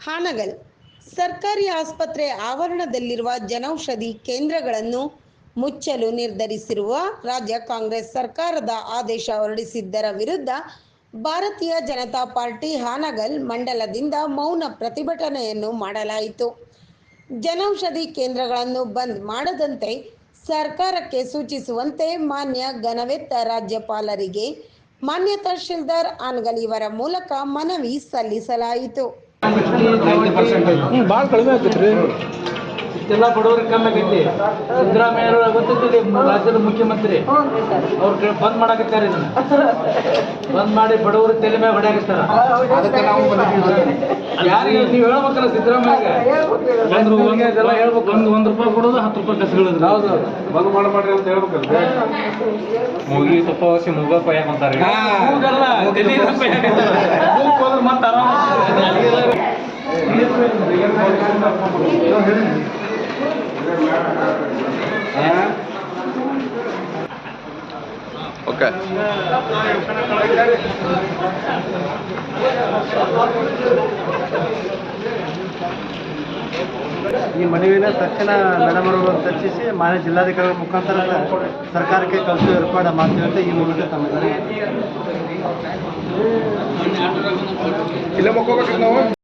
ಹಾನಗಲ್. ಸರ್ಕಾರಿ ಆಸ್ಪತ್ರೆ ಆವರಣದಲ್ಲಿರುವ ಜನೌಷಧಿ ಕೇಂದ್ರಗಳನ್ನು ಮುಚ್ಚಲು ನಿರ್ಧರಿಸಿರುವ ರಾಜ್ಯ ಕಾಂಗ್ರೆಸ್ ಸರ್ಕಾರದ ಆದೇಶ ಹೊರಡಿಸಿದ್ದರ ವಿರುದ್ಧ ಭಾರತೀಯ ಜನತಾ ಪಾರ್ಟಿ ಹಾನಗಲ್ ಮಂಡಲದಿಂದ ಮೌನ ಪ್ರತಿಭಟನೆಯನ್ನು ಮಾಡಲಾಯಿತು. ಜನೌಷಧಿ ಕೇಂದ್ರಗಳನ್ನು ಬಂದ್ ಮಾಡದಂತೆ ಸರ್ಕಾರಕ್ಕೆ ಸೂಚಿಸುವಂತೆ ಮಾನ್ಯ ಘನವೆತ್ತ ರಾಜ್ಯಪಾಲರಿಗೆ ಮಾನ್ಯ ತಹಶೀಲ್ದಾರ್ ಆನ್ಗಲ್ ಇವರ ಮೂಲಕ ಮನವಿ ಸಲ್ಲಿಸಲಾಯಿತು. ಹ್ಞೂ ಭಾಳ ಕಡಿಮೆ ಆಗ್ತೈತೆ ರೀ ಇಷ್ಟೆಲ್ಲ ಬಡವರಿಗೆ ಕಮ್ಮಿ ಆಗೈತಿ. ಸಿದ್ದರಾಮಯ್ಯ ಗೊತ್ತಿದ್ದೀರಿ ರಾಜ್ಯದ ಮುಖ್ಯಮಂತ್ರಿ. ಅವ್ರ ಕಡೆ ಬಂದ್ ಮಾಡಾಕತ್ತಾರ ಇದನ್ನ. ಬಂದ್ ಮಾಡಿ ಬಡವರು ತಲೆ ಮೇಲೆ ಹೊಡೆಯಾಕತ್ತಾರ. ಅದಕ್ಕೆ ನಾವು ಬಂದಿದ್ದೀವಿ. ಯಾರಿಗೆ ನೀವು ಹೇಳ್ಬೇಕಲ್ಲ ಸಿದ್ದರಾಮಯ್ಯ ಒಂದು ಒಂದು ಇದೆಲ್ಲ ಹೇಳ್ಬೇಕು. ಒಂದು ಒಂದು ರೂಪಾಯಿ ಕೊಡೋದು ಹತ್ತು ರೂಪಾಯಿ ಕಸಗಳದು ಹೌದು. ಬಂದ್ ಮಾಡಿ ಮಾಡ್ರಿ ಅಂತ ಹೇಳ್ಬೇಕಲ್ಲ ಮುಗಿ ತುಪ್ಪ ಮೂಗ ಕೊಯ್ಯಾಕ ಅಂತಾರೆ ಮೂಗಲ್ಲ, ತಲೆ ಮೇಲೆ ಹೊಡ್ಯಾಕತ್ತಾರ. ಮೂಗ್ ಹೋದ್ರೆ ಮತ್ತೆ ಆರಾಮ ಓಕೆ. ಈ ಮನವಿನ ತಕ್ಷಣ ಮೇಡಮ್ ಅವರು ಚರ್ಚಿಸಿ ಮಾನ್ಯ ಜಿಲ್ಲಾಧಿಕಾರಿಗಳ ಮುಖಾಂತರ ಸರ್ಕಾರಕ್ಕೆ ಕಳಿಸೋ ಏರ್ಪಾಡು ಮಾಡ್ತೀವಿ ಈ ಮೂಲಕ ತಮ್ಮ ಇಲ್ಲ